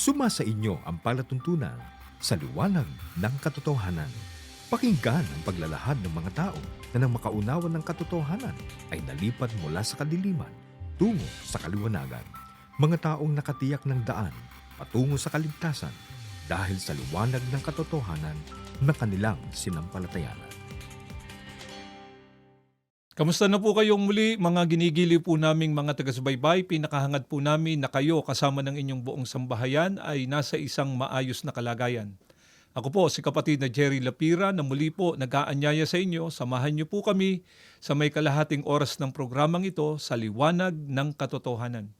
Suma sa inyo ang palatuntunan sa liwanag ng katotohanan. Pakinggan ang paglalahad ng mga tao na nang makaunawan ng katotohanan ay nalipat mula sa kadiliman tungo sa kaliwanagan. Mga taong nakatiyak ng daan patungo sa kaligtasan dahil sa liwanag ng katotohanan na kanilang sinampalatayanan. Kamusta na po kayong muli mga ginigili po naming mga taga-subaybay? Pinakahangad po namin na kayo kasama ng inyong buong sambahayan ay nasa isang maayos na kalagayan. Ako po si kapatid na Jerry Lapira na muli po nag-aanyaya sa inyo. Samahan niyo po kami sa may kalahating oras ng programang ito sa liwanag ng katotohanan.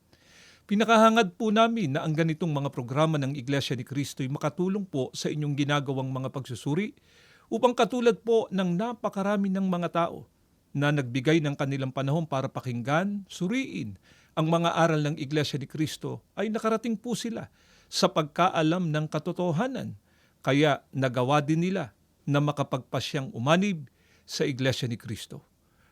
Pinakahangad po namin na ang ganitong mga programa ng Iglesia ni Cristo ay makatulong po sa inyong ginagawang mga pagsusuri upang katulad po ng napakarami ng mga tao na nagbigay ng kanilang panahon para pakinggan, suriin ang mga aral ng Iglesia ni Cristo ay nakarating po sila sa pagkaalam ng katotohanan. Kaya nagawa din nila na makapagpasyang umanib sa Iglesia ni Cristo.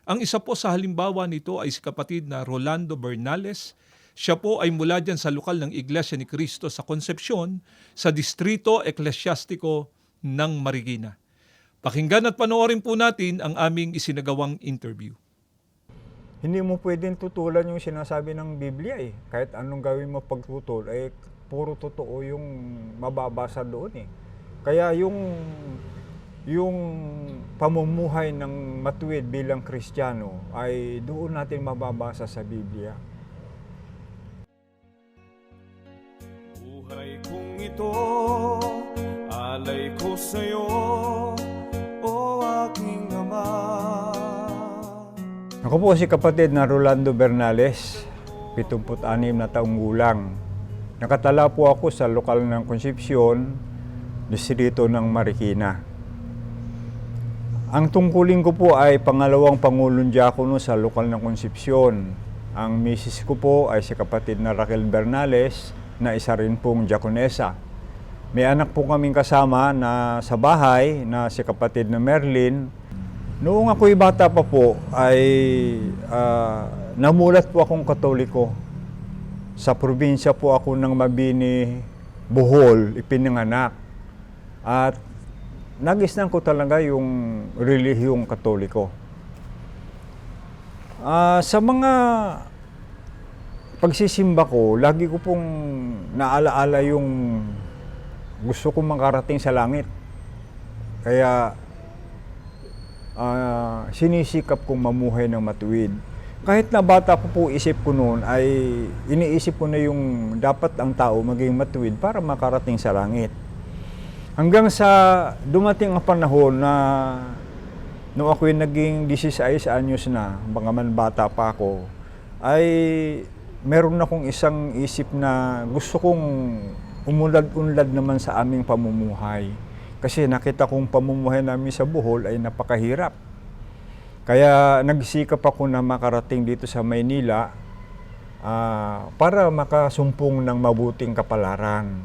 Ang isa po sa halimbawa nito ay si kapatid na Rolando Bernales. Siya po ay mula dyan sa lokal ng Iglesia ni Cristo sa Concepcion sa Distrito Eklesyastiko ng Marikina. Pakinggan at panoorin po natin ang aming isinagawang interview. Hindi mo pwedeng tutulan yung sinasabi ng Biblia eh. Kahit anong gawin mo pagtutol, eh, puro totoo yung mababasa doon eh. Kaya yung yung pamumuhay ng matuwid bilang Kristiyano ay doon natin mababasa sa Biblia. Buhay kong ito, alay ko sa'yo. Ako po si kapatid na Rolando Bernales, 76 na taong gulang. Nakatala po ako sa lokal ng Concepcion, distrito ng Marikina. Ang tungkulin ko po ay pangalawang pangulong diakono sa lokal ng Concepcion. Ang misis ko po ay si kapatid na Raquel Bernales na isa rin pong diakonesa. May anak po kaming kasama na sa bahay na si kapatid na Merlin Noong ako'y bata pa po ay ah, namulat po akong katoliko. Sa probinsya po ako ng Mabini, Bohol, ipinanganak. At nagisnan ko talaga yung relihiyong katoliko. Ah, sa mga pagsisimba ko, lagi ko pong naalaala yung gusto kong makarating sa langit. Kaya ah, sinisikap kong mamuhay ng matuwid. Kahit na bata po po isip ko noon ay iniisip ko na yung dapat ang tao maging matuwid para makarating sa langit. Hanggang sa dumating ang panahon na nung ako'y naging 16 anyos na, baka man bata pa ako, ay meron akong isang isip na gusto kong umulad-unlad naman sa aming pamumuhay. Kasi nakita kong pamumuhay namin sa Bohol ay napakahirap. Kaya nagsikap ako na makarating dito sa Maynila ah, para makasumpong ng mabuting kapalaran.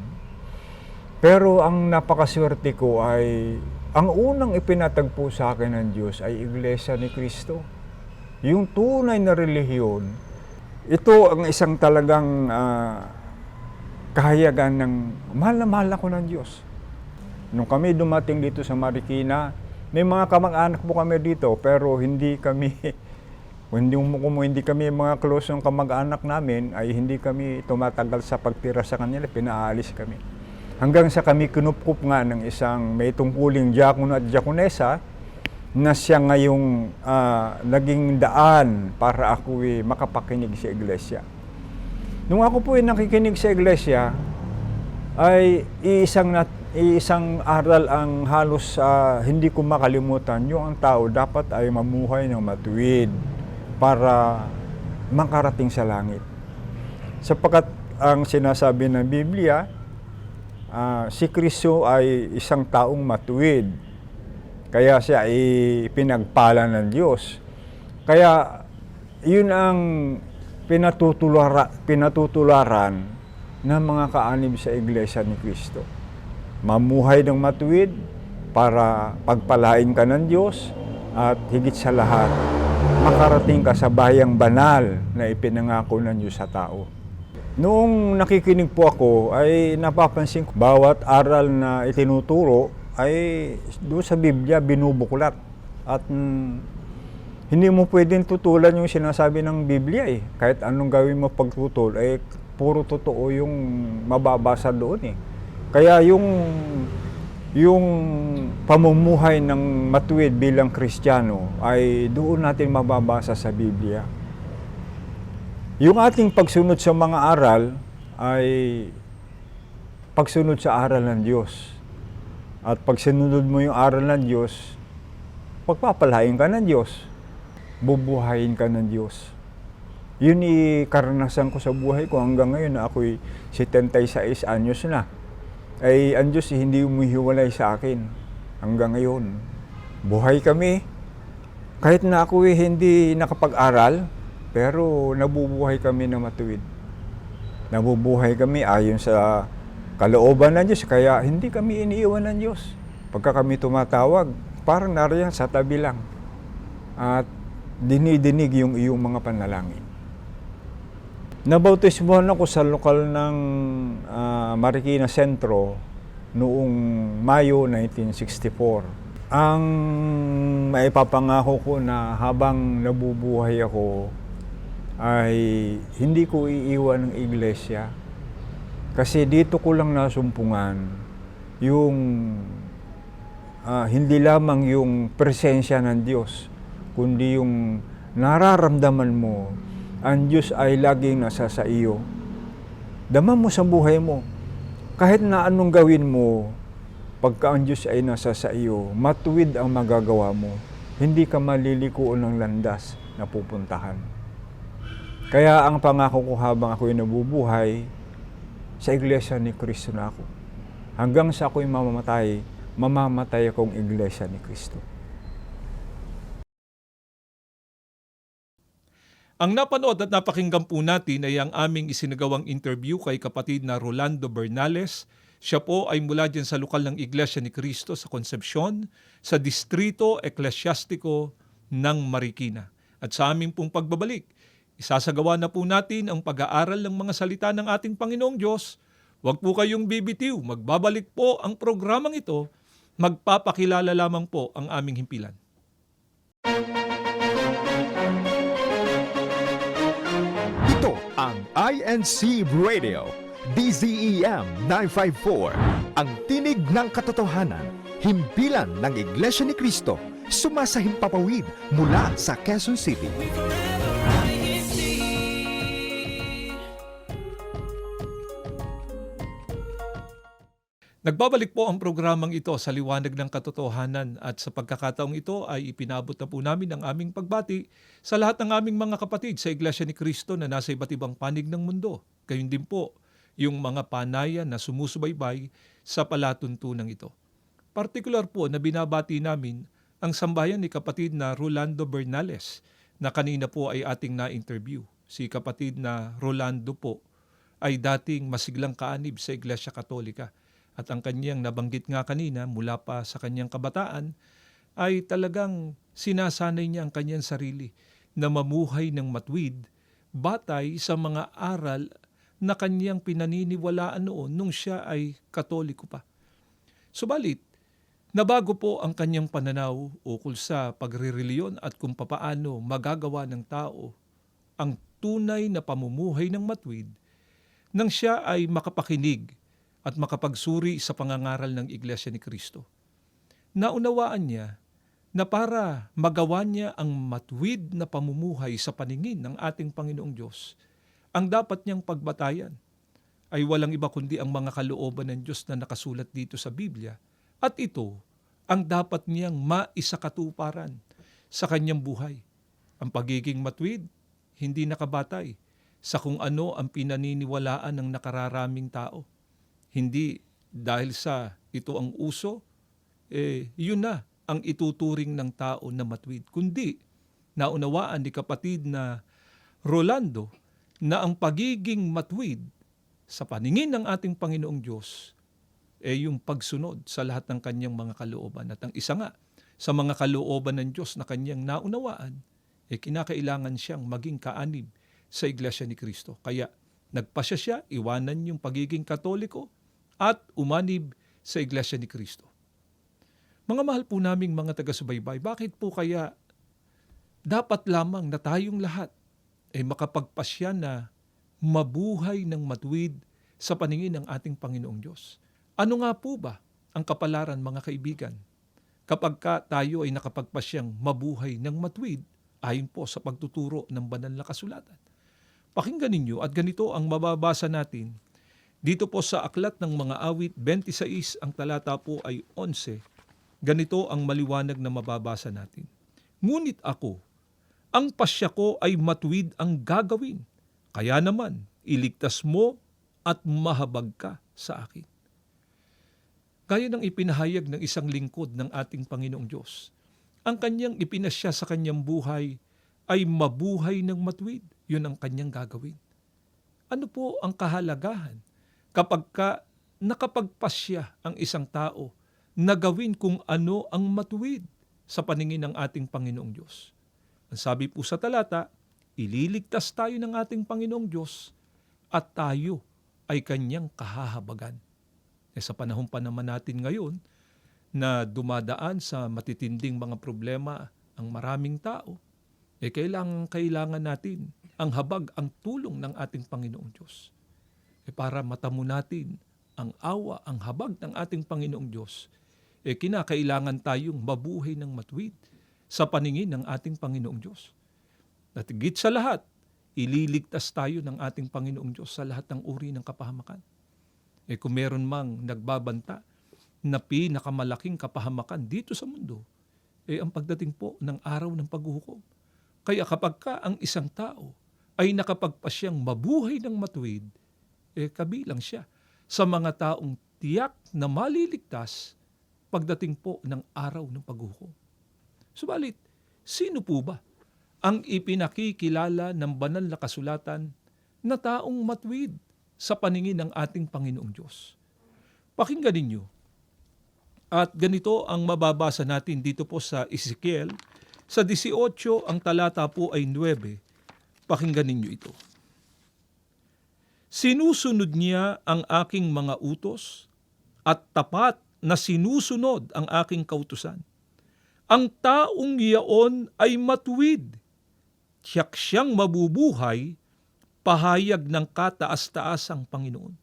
Pero ang napakaswerte ko ay ang unang ipinatagpo sa akin ng Diyos ay Iglesia ni Kristo. Yung tunay na relihiyon, ito ang isang talagang ah, kahayagan ng mahal na mahal ako ng Diyos. Nung kami dumating dito sa Marikina, may mga kamag-anak po kami dito pero hindi kami hindi kung hindi kami mga close ng kamag-anak namin ay hindi kami tumatagal sa pagtira sa kanila, pinaalis kami. Hanggang sa kami kinupkup nga ng isang may tungkuling diakono at diakonesa na siya ngayong ah, naging daan para ako eh, makapakinig sa iglesia. Nung ako po ay nakikinig sa iglesia, ay iisang nat iisang aral ang halos ah, hindi ko makalimutan. Yung ang tao dapat ay mamuhay ng matuwid para makarating sa langit. Sapagkat ang sinasabi ng Biblia, ah, si Kristo ay isang taong matuwid. Kaya siya ay pinagpala ng Diyos. Kaya yun ang pinatutulara, pinatutularan ng mga kaanib sa Iglesia ni Kristo. Mamuhay ng matuwid para pagpalain ka ng Diyos at higit sa lahat, makarating ka sa bayang banal na ipinangako ng Diyos sa tao. Noong nakikinig po ako ay napapansin ko bawat aral na itinuturo ay doon sa Biblia binubuklat. At mm, hindi mo pwedeng tutulan yung sinasabi ng Biblia eh. Kahit anong gawin mo pagtutol, eh puro totoo yung mababasa doon eh. Kaya yung yung pamumuhay ng matuwid bilang Kristiyano ay doon natin mababasa sa Biblia. Yung ating pagsunod sa mga aral ay pagsunod sa aral ng Diyos. At pag sinunod mo yung aral ng Diyos, pagpapalain ka ng Diyos. Bubuhayin ka ng Diyos. Yun i karanasan ko sa buhay ko hanggang ngayon na ako'y 76 anyos na. Ay ang Diyos hindi umihiwalay sa akin hanggang ngayon. Buhay kami. Kahit na ako'y hindi nakapag-aral, pero nabubuhay kami na matuwid. Nabubuhay kami ayon sa kalooban ng Diyos, kaya hindi kami iniiwan ng Diyos. Pagka kami tumatawag, parang nariyan sa tabi lang. At dinidinig yung iyong mga panalangin. Nabautismohan ako sa lokal ng ah, Marikina Sentro noong Mayo 1964. Ang maipapangako ko na habang nabubuhay ako ay hindi ko iiwan ng iglesia kasi dito ko lang nasumpungan yung ah, hindi lamang yung presensya ng Diyos kundi yung nararamdaman mo ang Diyos ay laging nasa sa iyo. Dama mo sa buhay mo. Kahit na anong gawin mo, pagka ang Diyos ay nasa sa iyo, matuwid ang magagawa mo. Hindi ka maliliko ng landas na pupuntahan. Kaya ang pangako ko habang ako'y nabubuhay, sa iglesia ni Kristo na ako. Hanggang sa ako'y mamamatay, mamamatay akong iglesia ni Kristo. Ang napanood at napakinggan po natin ay ang aming isinagawang interview kay kapatid na Rolando Bernales. Siya po ay mula dyan sa lokal ng Iglesia ni Cristo sa Concepcion, sa Distrito Eklesyastiko ng Marikina. At sa aming pong pagbabalik, isasagawa na po natin ang pag-aaral ng mga salita ng ating Panginoong Diyos. Huwag po kayong bibitiw, magbabalik po ang programang ito, magpapakilala lamang po ang aming himpilan. Ito INC Radio, DZEM 954, ang tinig ng katotohanan, himpilan ng Iglesia ni Cristo, sumasahimpapawid mula sa Quezon City. Nagbabalik po ang programang ito sa liwanag ng katotohanan at sa pagkakataong ito ay ipinabot na po namin ang aming pagbati sa lahat ng aming mga kapatid sa Iglesia ni Cristo na nasa iba't ibang panig ng mundo. Gayun din po yung mga panayan na sumusubaybay sa palatuntunan ito. Partikular po na binabati namin ang sambayan ni kapatid na Rolando Bernales na kanina po ay ating na-interview. Si kapatid na Rolando po ay dating masiglang kaanib sa Iglesia Katolika at ang kanyang nabanggit nga kanina mula pa sa kanyang kabataan ay talagang sinasanay niya ang kanyang sarili na mamuhay ng matwid batay sa mga aral na kanyang pinaniniwalaan noon nung siya ay katoliko pa. Subalit, nabago po ang kanyang pananaw ukol sa pagrireliyon at kung papaano magagawa ng tao ang tunay na pamumuhay ng matwid nang siya ay makapakinig at makapagsuri sa pangangaral ng Iglesia ni Kristo. Naunawaan niya na para magawa niya ang matwid na pamumuhay sa paningin ng ating Panginoong Diyos, ang dapat niyang pagbatayan ay walang iba kundi ang mga kalooban ng Diyos na nakasulat dito sa Biblia at ito ang dapat niyang maisakatuparan sa kanyang buhay. Ang pagiging matwid, hindi nakabatay sa kung ano ang pinaniniwalaan ng nakararaming tao hindi dahil sa ito ang uso, eh, yun na ang ituturing ng tao na matwid. Kundi, naunawaan ni kapatid na Rolando na ang pagiging matwid sa paningin ng ating Panginoong Diyos eh yung pagsunod sa lahat ng kanyang mga kalooban. At ang isa nga sa mga kalooban ng Diyos na kanyang naunawaan, eh kinakailangan siyang maging kaanib sa Iglesia ni Kristo. Kaya Nagpasya siya, iwanan yung pagiging katoliko at umanib sa Iglesia ni Kristo. Mga mahal po naming mga taga-subaybay, bakit po kaya dapat lamang na tayong lahat ay makapagpasya na mabuhay ng matuwid sa paningin ng ating Panginoong Diyos? Ano nga po ba ang kapalaran mga kaibigan kapag ka tayo ay nakapagpasyang mabuhay ng matuwid ayon po sa pagtuturo ng banal na kasulatan? Pakinggan ninyo at ganito ang mababasa natin dito po sa aklat ng mga awit 26 ang talata po ay 11. Ganito ang maliwanag na mababasa natin. Ngunit ako, ang pasya ko ay matuwid ang gagawin. Kaya naman, iligtas mo at mahabag ka sa akin. Gaya ng ipinahayag ng isang lingkod ng ating Panginoong Diyos, ang kanyang ipinasya sa kanyang buhay ay mabuhay ng matuwid. Yun ang kanyang gagawin. Ano po ang kahalagahan kapag ka nakapagpasya ang isang tao na gawin kung ano ang matuwid sa paningin ng ating Panginoong Diyos? Ang sabi po sa talata, ililigtas tayo ng ating Panginoong Diyos at tayo ay kanyang kahahabagan. Eh, sa panahon pa naman natin ngayon na dumadaan sa matitinding mga problema ang maraming tao, eh kailangan, kailangan natin ang habag, ang tulong ng ating Panginoong Diyos. Eh para matamo natin ang awa, ang habag ng ating Panginoong Diyos, eh kinakailangan tayong mabuhay ng matuwid sa paningin ng ating Panginoong Diyos. At higit sa lahat, ililigtas tayo ng ating Panginoong Diyos sa lahat ng uri ng kapahamakan. Eh kung meron mang nagbabanta na pinakamalaking kapahamakan dito sa mundo, eh ang pagdating po ng araw ng paghuhukom. Kaya kapag ka ang isang tao ay nakapagpasyang mabuhay ng matuwid, eh kabilang siya sa mga taong tiyak na maliligtas pagdating po ng araw ng paghuhukom. Subalit, sino po ba ang ipinakikilala ng banal na kasulatan na taong matwid sa paningin ng ating Panginoong Diyos? Pakinggan ninyo. At ganito ang mababasa natin dito po sa Ezekiel. Sa 18, ang talata po ay 9. Pakinggan ninyo ito. Sinusunod niya ang aking mga utos at tapat na sinusunod ang aking kautusan. Ang taong iyaon ay matuwid. Tiyak siyang mabubuhay, pahayag ng kataas-taasang Panginoon.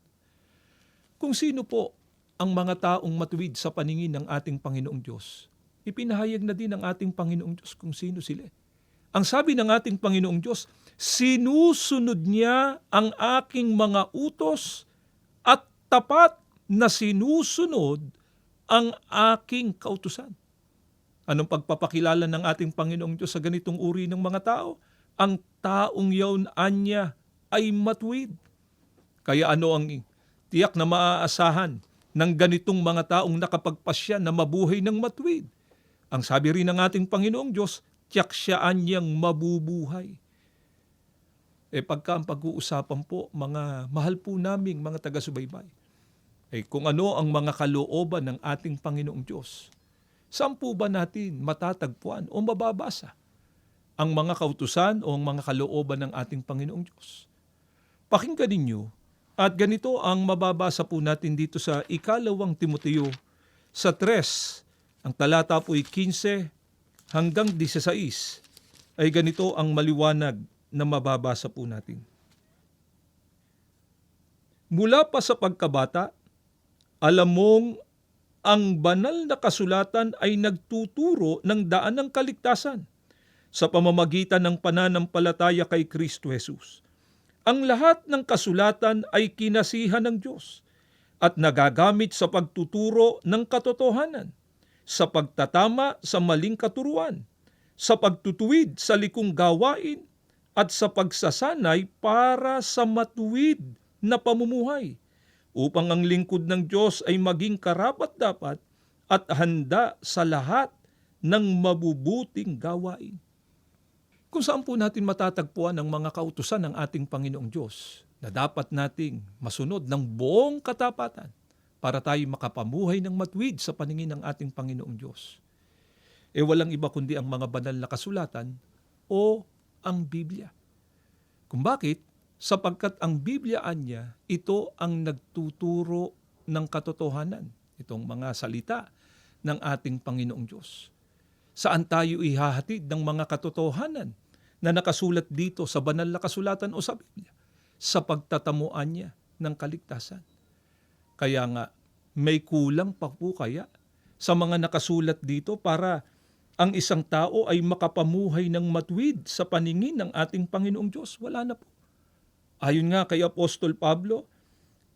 Kung sino po ang mga taong matuwid sa paningin ng ating Panginoong Diyos, ipinahayag na din ng ating Panginoong Diyos kung sino sila. Ang sabi ng ating Panginoong Diyos, sinusunod niya ang aking mga utos at tapat na sinusunod ang aking kautusan. Anong pagpapakilala ng ating Panginoong Diyos sa ganitong uri ng mga tao? Ang taong yaon anya ay matuwid. Kaya ano ang tiyak na maaasahan ng ganitong mga taong nakapagpasya na mabuhay ng matuwid? Ang sabi rin ng ating Panginoong Diyos, tiyak siya anyang mabubuhay. Eh pagka ang pag-uusapan po, mga mahal po naming mga taga-subaybay, eh kung ano ang mga kalooban ng ating Panginoong Diyos, saan po ba natin matatagpuan o mababasa ang mga kautusan o ang mga kalooban ng ating Panginoong Diyos? Pakinggan ninyo at ganito ang mababasa po natin dito sa ikalawang Timoteo sa 3, ang talata po ay 15 hanggang 16 ay ganito ang maliwanag na mababasa po natin. Mula pa sa pagkabata, alam mong ang banal na kasulatan ay nagtuturo ng daan ng kaligtasan sa pamamagitan ng pananampalataya kay Kristo Jesus. Ang lahat ng kasulatan ay kinasihan ng Diyos at nagagamit sa pagtuturo ng katotohanan, sa pagtatama sa maling katuruan, sa pagtutuwid sa likong gawain, at sa pagsasanay para sa matuwid na pamumuhay upang ang lingkod ng Diyos ay maging karapat-dapat at handa sa lahat ng mabubuting gawain. Kung saan po natin matatagpuan ang mga kautusan ng ating Panginoong Diyos na dapat nating masunod ng buong katapatan para tayo makapamuhay ng matwid sa paningin ng ating Panginoong Diyos. E walang iba kundi ang mga banal na kasulatan o ang Biblia. Kung bakit, sapagkat ang Biblia anya, ito ang nagtuturo ng katotohanan, itong mga salita ng ating Panginoong Diyos. Saan tayo ihahatid ng mga katotohanan na nakasulat dito sa banal na kasulatan o sa Biblia? Sa pagtatamuan niya ng kaligtasan. Kaya nga, may kulang pa po kaya sa mga nakasulat dito para ang isang tao ay makapamuhay ng matwid sa paningin ng ating Panginoong Diyos. Wala na po. Ayon nga kay Apostol Pablo,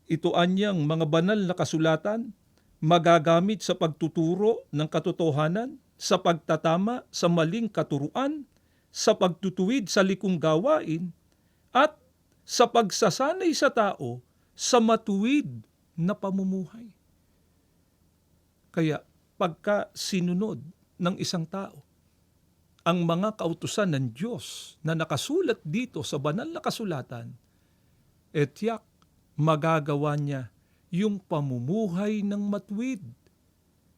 ito anyang mga banal na kasulatan magagamit sa pagtuturo ng katotohanan, sa pagtatama sa maling katuruan, sa pagtutuwid sa likong gawain, at sa pagsasanay sa tao sa matuwid na pamumuhay. Kaya pagka sinunod ng isang tao ang mga kautusan ng Diyos na nakasulat dito sa banal na kasulatan, etyak magagawa niya yung pamumuhay ng matwid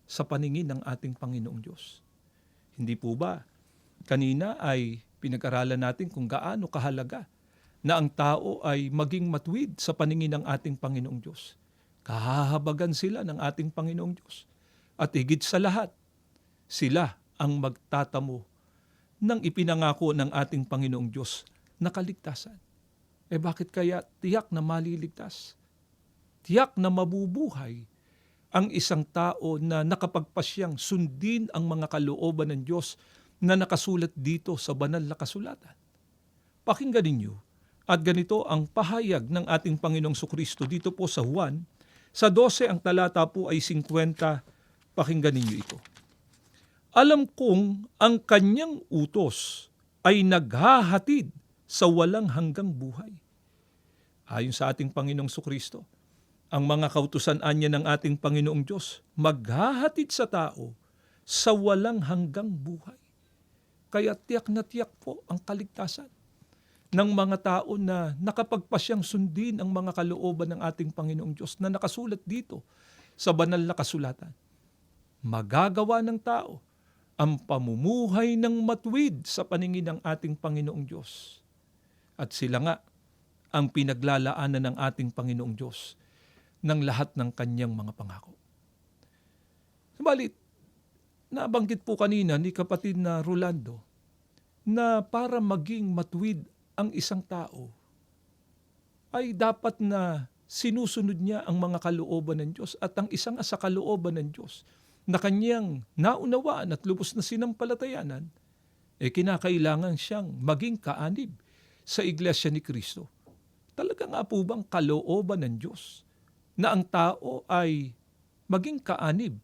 sa paningin ng ating Panginoong Diyos. Hindi po ba? Kanina ay pinag-aralan natin kung gaano kahalaga na ang tao ay maging matwid sa paningin ng ating Panginoong Diyos. Kahahabagan sila ng ating Panginoong Diyos. At higit sa lahat, sila ang magtatamo ng ipinangako ng ating Panginoong Diyos na kaligtasan. Eh bakit kaya tiyak na maliligtas? Tiyak na mabubuhay ang isang tao na nakapagpasyang sundin ang mga kalooban ng Diyos na nakasulat dito sa banal na kasulatan. Pakinggan ninyo at ganito ang pahayag ng ating Panginoong Sukristo dito po sa Juan. Sa 12 ang talata po ay 50. Pakinggan ninyo ito. Alam kong ang kanyang utos ay naghahatid sa walang hanggang buhay. Ayon sa ating Panginoong Sukristo, ang mga kautusan anya ng ating Panginoong Diyos maghahatid sa tao sa walang hanggang buhay. Kaya tiyak na tiyak po ang kaligtasan ng mga tao na nakapagpasyang sundin ang mga kalooban ng ating Panginoong Diyos na nakasulat dito sa banal na kasulatan. Magagawa ng tao ang pamumuhay ng matwid sa paningin ng ating Panginoong Diyos. At sila nga ang pinaglalaanan ng ating Panginoong Diyos ng lahat ng kanyang mga pangako. Subalit, nabanggit po kanina ni kapatid na Rolando na para maging matwid ang isang tao ay dapat na sinusunod niya ang mga kalooban ng Diyos at ang isang sa kalooban ng Diyos na kanyang naunawaan at lubos na sinampalatayanan, eh kinakailangan siyang maging kaanib sa iglesia ni Kristo. Talaga nga po bang kalooban ng Diyos na ang tao ay maging kaanib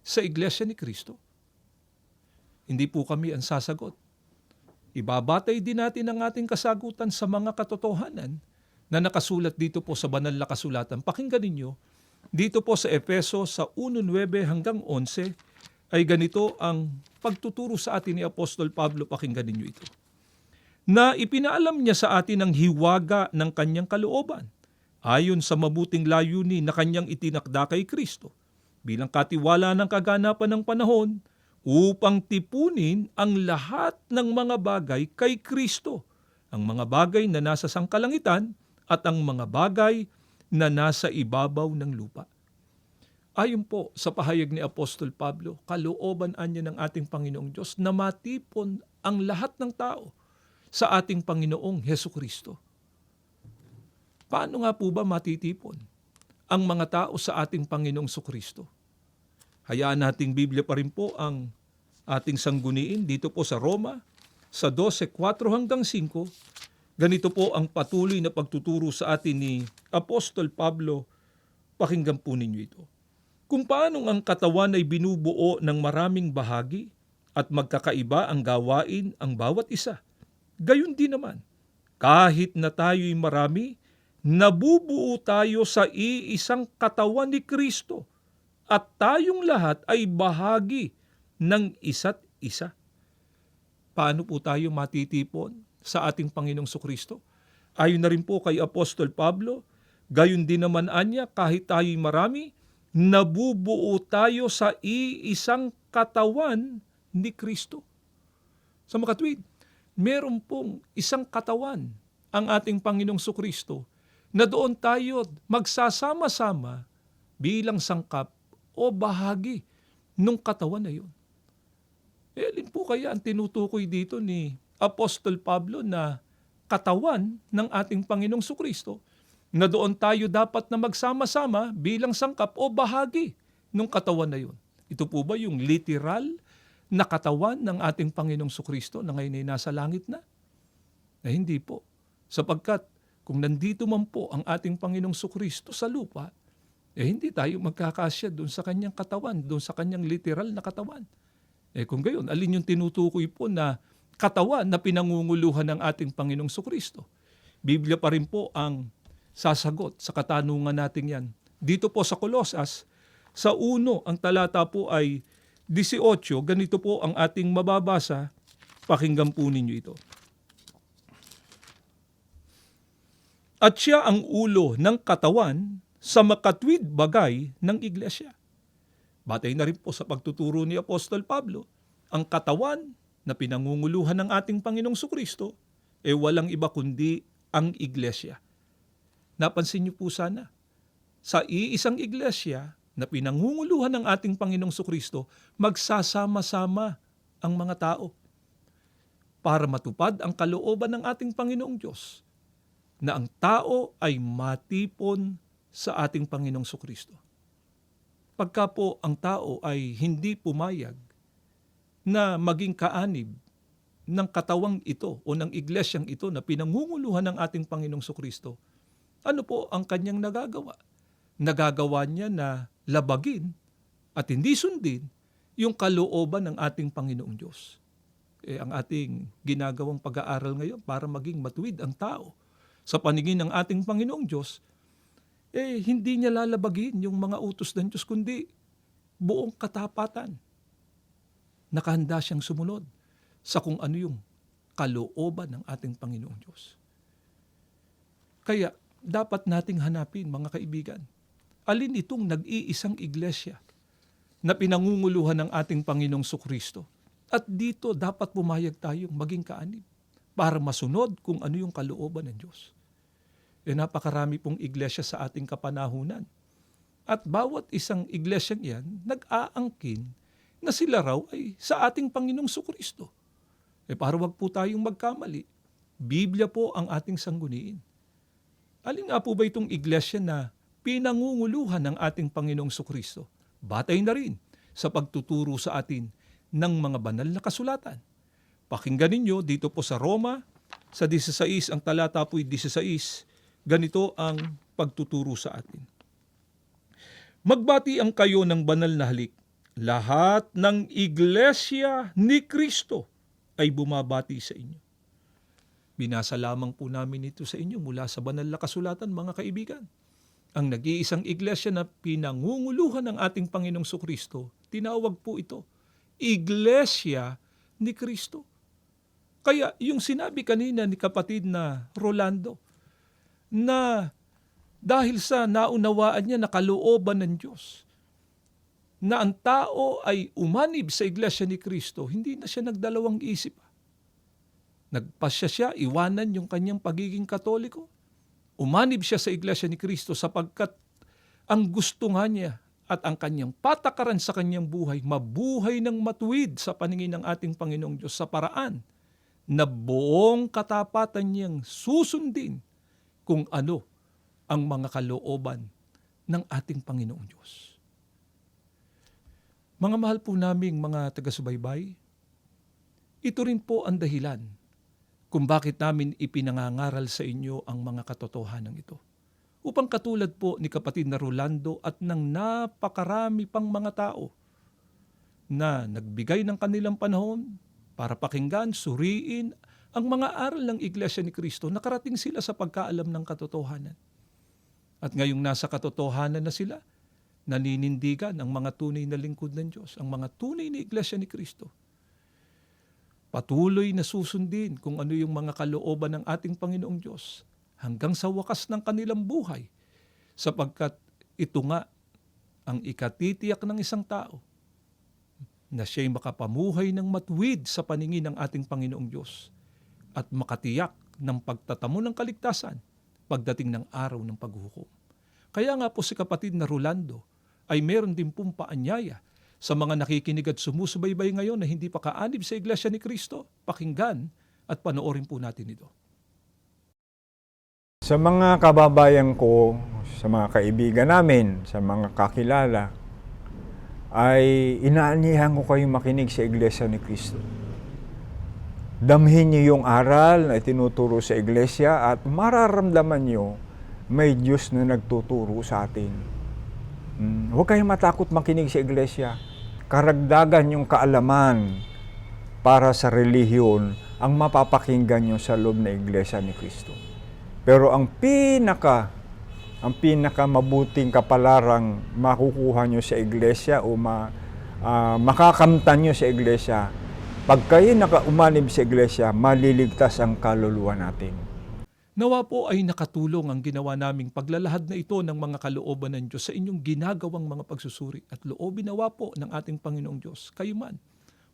sa iglesia ni Kristo? Hindi po kami ang sasagot. Ibabatay din natin ang ating kasagutan sa mga katotohanan na nakasulat dito po sa banal na kasulatan. Pakinggan ninyo, dito po sa Efeso sa 1.9 hanggang 11 ay ganito ang pagtuturo sa atin ni Apostol Pablo. Pakinggan ninyo ito. Na ipinaalam niya sa atin ang hiwaga ng kanyang kalooban ayon sa mabuting layunin na kanyang itinakda kay Kristo bilang katiwala ng kaganapan ng panahon upang tipunin ang lahat ng mga bagay kay Kristo, ang mga bagay na nasa sangkalangitan at ang mga bagay na nasa ibabaw ng lupa. Ayon po sa pahayag ni Apostol Pablo, kalooban anya ng ating Panginoong Diyos na matipon ang lahat ng tao sa ating Panginoong Heso Kristo. Paano nga po ba matitipon ang mga tao sa ating Panginoong Sukristo? Hayaan nating Biblia pa rin po ang ating sangguniin dito po sa Roma sa 12.4 hanggang 5. Ganito po ang patuloy na pagtuturo sa atin ni Apostol Pablo. Pakinggan po ninyo ito. Kung paano ang katawan ay binubuo ng maraming bahagi at magkakaiba ang gawain ang bawat isa. Gayon din naman, kahit na tayo'y marami, nabubuo tayo sa iisang katawan ni Kristo at tayong lahat ay bahagi ng isa't isa. Paano po tayo matitipon sa ating Panginoong Sukristo? Ayon na rin po kay Apostol Pablo, gayon din naman anya kahit tayo'y marami, nabubuo tayo sa iisang katawan ni Kristo. Sa makatwid, meron pong isang katawan ang ating Panginoong Sukristo na doon tayo magsasama-sama bilang sangkap o bahagi nung katawan na yun. Alin po kaya ang tinutukoy dito ni Apostol Pablo na katawan ng ating Panginoong Sukristo na doon tayo dapat na magsama-sama bilang sangkap o bahagi nung katawan na yun. Ito po ba yung literal na katawan ng ating Panginoong Sukristo na ngayon ay nasa langit na? Eh hindi po. Sapagkat kung nandito man po ang ating Panginoong Sukristo sa lupa, eh hindi tayo magkakasya doon sa kanyang katawan, doon sa kanyang literal na katawan. Eh kung gayon, alin yung tinutukoy po na katawan na pinangunguluhan ng ating Panginoong Sukristo? Biblia pa rin po ang sasagot sa katanungan natin yan. Dito po sa Kolosas, sa uno, ang talata po ay 18, ganito po ang ating mababasa. Pakinggan po ninyo ito. At siya ang ulo ng katawan sa makatwid bagay ng iglesia. Batay na rin po sa pagtuturo ni Apostol Pablo, ang katawan na pinangunguluhan ng ating Panginoong Sukristo ay walang iba kundi ang iglesia. Napansin niyo po sana, sa iisang iglesia na pinangunguluhan ng ating Panginoong Sukristo, magsasama-sama ang mga tao para matupad ang kalooban ng ating Panginoong Diyos na ang tao ay matipon sa ating Panginoong Sukristo. Pagka po ang tao ay hindi pumayag na maging kaanib ng katawang ito o ng iglesyang ito na pinangunguluhan ng ating Panginoong Sukristo, ano po ang kanyang nagagawa? Nagagawa niya na labagin at hindi sundin yung kalooban ng ating Panginoong Diyos. Eh, ang ating ginagawang pag-aaral ngayon para maging matuwid ang tao sa paningin ng ating Panginoong Diyos, eh hindi niya lalabagin yung mga utos ng Diyos, kundi buong katapatan. Nakahanda siyang sumunod sa kung ano yung kalooban ng ating Panginoong Diyos. Kaya dapat nating hanapin, mga kaibigan, alin itong nag-iisang iglesia na pinangunguluhan ng ating Panginoong Sukristo. At dito dapat pumayag tayong maging kaanib para masunod kung ano yung kalooban ng Diyos. E napakarami pong iglesia sa ating kapanahunan. At bawat isang iglesyang yan, nag-aangkin na sila raw ay sa ating Panginoong Sukristo. E para wag po tayong magkamali, Biblia po ang ating sangguniin. Alin nga po ba itong iglesia na pinangunguluhan ng ating Panginoong Sukristo? Batay na rin sa pagtuturo sa atin ng mga banal na kasulatan. Pakinggan ninyo dito po sa Roma, sa 16, ang talata po'y 16, ganito ang pagtuturo sa atin. Magbati ang kayo ng banal na halik. Lahat ng iglesia ni Kristo ay bumabati sa inyo. Binasa lamang po namin ito sa inyo mula sa banal na kasulatan, mga kaibigan. Ang nag-iisang iglesia na pinangunguluhan ng ating Panginoong Sukristo, tinawag po ito, Iglesia ni Kristo. Kaya yung sinabi kanina ni kapatid na Rolando, na dahil sa naunawaan niya na kalooban ng Diyos, na ang tao ay umanib sa iglesia ni Kristo, hindi na siya nagdalawang isip. Nagpasya siya, iwanan yung kanyang pagiging katoliko. Umanib siya sa iglesia ni Kristo sapagkat ang gusto nga niya at ang kanyang patakaran sa kanyang buhay, mabuhay ng matuwid sa paningin ng ating Panginoong Diyos sa paraan na buong katapatan niyang susundin kung ano ang mga kalooban ng ating Panginoong Diyos. Mga mahal po naming mga taga-subaybay, ito rin po ang dahilan kung bakit namin ipinangangaral sa inyo ang mga katotohanan ito. Upang katulad po ni kapatid na Rolando at ng napakarami pang mga tao na nagbigay ng kanilang panahon para pakinggan, suriin ang mga aral ng Iglesia ni Kristo, nakarating sila sa pagkaalam ng katotohanan. At ngayong nasa katotohanan na sila, naninindigan ang mga tunay na lingkod ng Diyos, ang mga tunay na Iglesia ni Kristo. Patuloy na susundin kung ano yung mga kalooban ng ating Panginoong Diyos hanggang sa wakas ng kanilang buhay sapagkat ito nga ang ikatitiyak ng isang tao na siya'y makapamuhay ng matuwid sa paningin ng ating Panginoong Diyos at makatiyak ng pagtatamo ng kaligtasan pagdating ng araw ng paghuhukom. Kaya nga po si kapatid na Rolando ay meron din pong paanyaya sa mga nakikinig at sumusubaybay ngayon na hindi pa kaanib sa Iglesia ni Kristo. Pakinggan at panoorin po natin ito. Sa mga kababayan ko, sa mga kaibigan namin, sa mga kakilala, ay inaanihan ko kayong makinig sa Iglesia ni Kristo. Damhin niyo yung aral na itinuturo sa Iglesia at mararamdaman niyo may Diyos na nagtuturo sa atin. Mm, huwag kayong matakot makinig sa Iglesia. Karagdagan yung kaalaman para sa relihiyon ang mapapakinggan nyo sa loob na Iglesia ni Kristo. Pero ang pinaka ang pinaka mabuting kapalarang makukuha nyo sa iglesia o ma, ah, makakamtan nyo sa iglesia, pag kayo nakaumanib sa iglesia, maliligtas ang kaluluwa natin. Nawa po ay nakatulong ang ginawa naming paglalahad na ito ng mga kalooban ng Diyos sa inyong ginagawang mga pagsusuri at loobin nawa po ng ating Panginoong Diyos. Kayo man,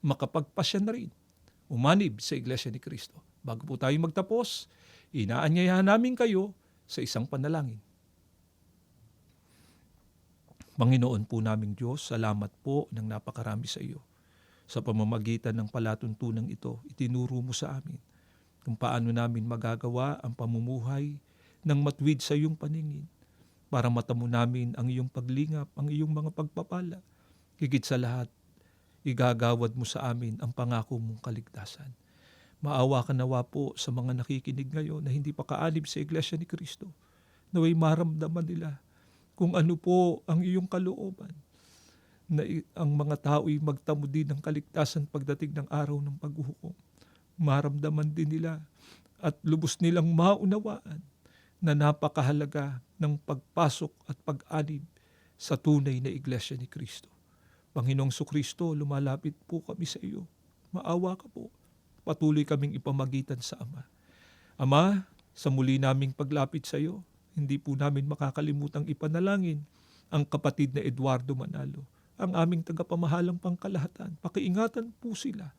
makapagpasya na rin, umanib sa Iglesia ni Kristo. Bago po tayo magtapos, inaanyayahan namin kayo sa isang panalangin. Panginoon po naming Diyos, salamat po ng napakarami sa iyo. Sa pamamagitan ng palatuntunang ito, itinuro mo sa amin kung paano namin magagawa ang pamumuhay ng matwid sa iyong paningin para matamo namin ang iyong paglingap, ang iyong mga pagpapala. Higit sa lahat, igagawad mo sa amin ang pangako mong kaligtasan. Maawa ka nawa po sa mga nakikinig ngayon na hindi pa kaalib sa Iglesia ni Kristo. Naway maramdaman nila kung ano po ang iyong kalooban na ang mga tao'y magtamo din ng kaligtasan pagdating ng araw ng paghuhukom. Maramdaman din nila at lubos nilang maunawaan na napakahalaga ng pagpasok at pag-anib sa tunay na iglesia ni Kristo. Panginoong Sukristo, lumalapit po kami sa iyo. Maawa ka po. Patuloy kaming ipamagitan sa Ama. Ama, sa muli naming paglapit sa iyo, hindi po namin makakalimutang ipanalangin ang kapatid na Eduardo Manalo, ang aming tagapamahalang pangkalahatan. Pakiingatan po sila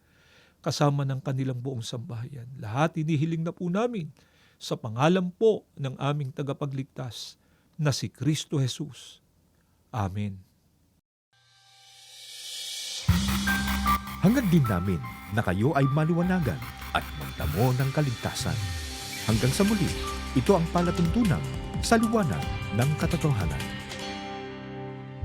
kasama ng kanilang buong sambahayan. Lahat inihiling na po namin sa pangalan po ng aming tagapagligtas na si Kristo Jesus. Amen. Hangad din namin na kayo ay maliwanagan at magdamo ng kaligtasan. Hanggang sa muli, ito ang palatuntunan sa liwanag ng katotohanan.